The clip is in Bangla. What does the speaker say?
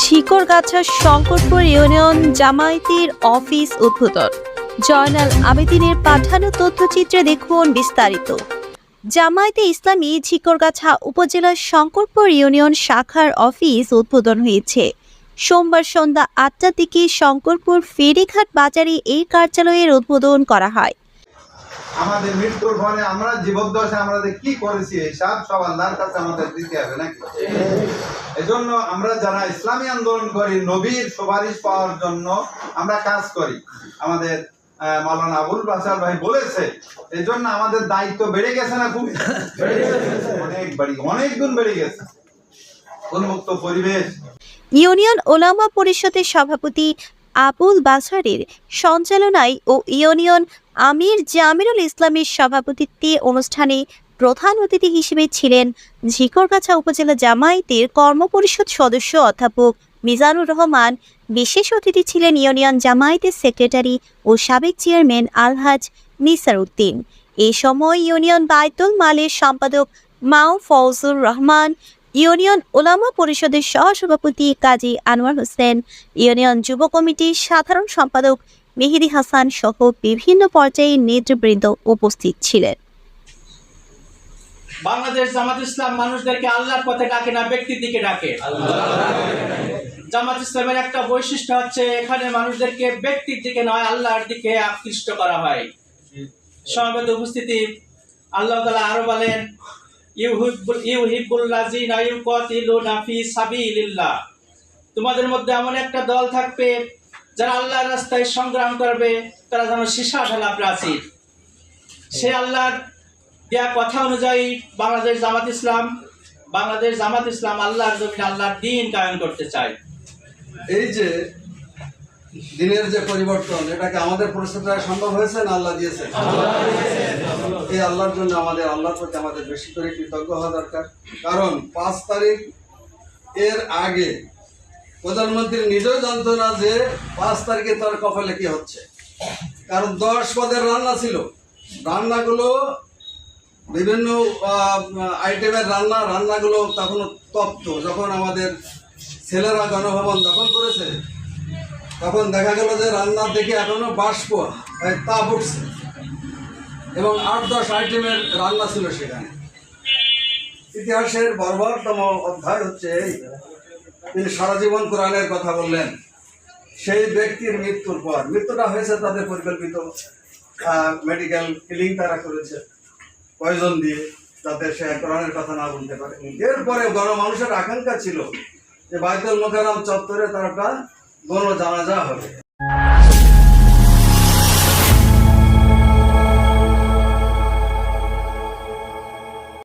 ঝিকরগাছা শঙ্করপুর ইউনিয়ন জামায়াতের অফিস উদ্বোধন। জয়নাল আবেদিনের পাঠানো তথ্যচিত্রে দেখুন বিস্তারিত। জামায়াতে ইসলামী ঝিকরগাছা উপজেলার শঙ্করপুর ইউনিয়ন শাখার অফিস উদ্বোধন হয়েছে। সোমবার সন্ধ্যা আটটার দিকে শঙ্করপুর ফেরিঘাট বাজারে এই কার্যালয়ের উদ্বোধন করা হয়। আমাদের মৃত্যুর পরে আমরা জীবদ্দশা আমাদের কি করেছি সব সব আল্লাহর কাছে আমাদের দিতে হবে নাকি? এজন্য আমরা যারা ইসলামী আন্দোলন করি নবীর সুপারিশ পাওয়ার জন্য আমরা কাজ করি। আমাদের আহ, মাওলানা আবুল বাসার ভাই বলেছে এই জন্য আমাদের দায়িত্ব বেড়ে গেছে না খুব? অনেক বাড়ি অনেক গুণ বেড়ে গেছে। উন্মুক্ত পরিবেশ। ইউনিয়ন ওলামা পরিষদের সভাপতি আবুল বাসারের সঞ্চালনায় ও ইউনিয়ন আমির জামিরুল ইসলামের সভাপতিত্বে অনুষ্ঠানে প্রধান অতিথি হিসেবে ছিলেন ঝিকরগাছা উপজেলা জামায়াতের কর্মপরিষদ সদস্য অধ্যাপক মিজানুর রহমান। বিশেষ অতিথি ছিলেন ইউনিয়ন জামায়াতের সেক্রেটারি ও সাবেক চেয়ারম্যান আলহাজ নিসার উদ্দিন। এ সময় ইউনিয়ন বায়তুল মালের সম্পাদক মাও ফৌজুর রহমান, ইউনিয়ন ওলামা পরিষদের সহসভাপতি কাজী আনোয়ার হোসেন, ইউনিয়ন যুব কমিটির সাধারণ সম্পাদক মেহেদি হাসান সহ বিভিন্ন পর্যায়ের নেতৃবৃন্দ উপস্থিত ছিলেন। বাংলাদেশ জামাত ইসলাম মানুষদেরকে আল্লাহর পথে ডাকে না, ব্যক্তির দিকে ডাকে। জামাত ইসলামের একটা বৈশিষ্ট্য হচ্ছে, এখানে মানুষদেরকে ব্যক্তির দিকে নয়, আল্লাহর দিকে আকৃষ্ট করা হয়। সমাবেত উপস্থিতি, আল্লাহ তালা আরও বলেন তোমাদের মধ্যে এমন একটা দল থাকবে যারা আল্লাহর রাস্তায় সংগ্রাম করবে, তারা যেন সীসা ঢালা প্রাচীর। সে আল্লাহর দেয়া কথা অনুযায়ী বাংলাদেশ জামাত ইসলাম, বাংলাদেশ জামাত ইসলাম আল্লাহর জমিনে আল্লাহর দিন কায়েম করতে চায়। এই যে দিনের যে পরিবর্তন এটাকে আমাদের প্রস্তুতরা সম্ভব হয়েছে না আল্লাহ দিয়েছে? এই আল্লাহর জন্য আমাদের, আল্লাহর প্রতি আমাদের বেশি করে কৃতজ্ঞ হওয়া দরকার। কারণ পাঁচ তারিখ এর আগে প্রধানমন্ত্রী নিজেও জানতো না যে পাঁচ তারিখে তার কপালে কি হচ্ছে। কারণ দশ পদের রান্না ছিল। রান্নাগুলো বিভিন্ন আইটেমের রান্না, রান্নাগুলো তখন তপ্ত। যখন আমাদের ছেলেরা গণভবন দখল করেছে, তখন দেখা গেল যে রান্নার দেখে এখনও বাষ্প তাপ উঠছে। এবং আট দশ আইটেমের রান্না ছিল সেখানে। ইতিহাসের বর্বরতম অধ্যায় হচ্ছে এই। তিনি সারা জীবন কোরআনের কথা বললেন। সেই ব্যক্তির মৃত্যুর পর, মৃত্যুটা হয়েছে তাদের পরিকল্পিত মেডিকেল কিলিং তারা করেছে। পয়জন দিয়ে যাতে সে কোরআনের কথা না বলতে পারে। এরপরে গণমানুষের আকাঙ্ক্ষা ছিল যে বাইতুল মোকারাম চত্বরে তার একটা গণ জানাজা হবে।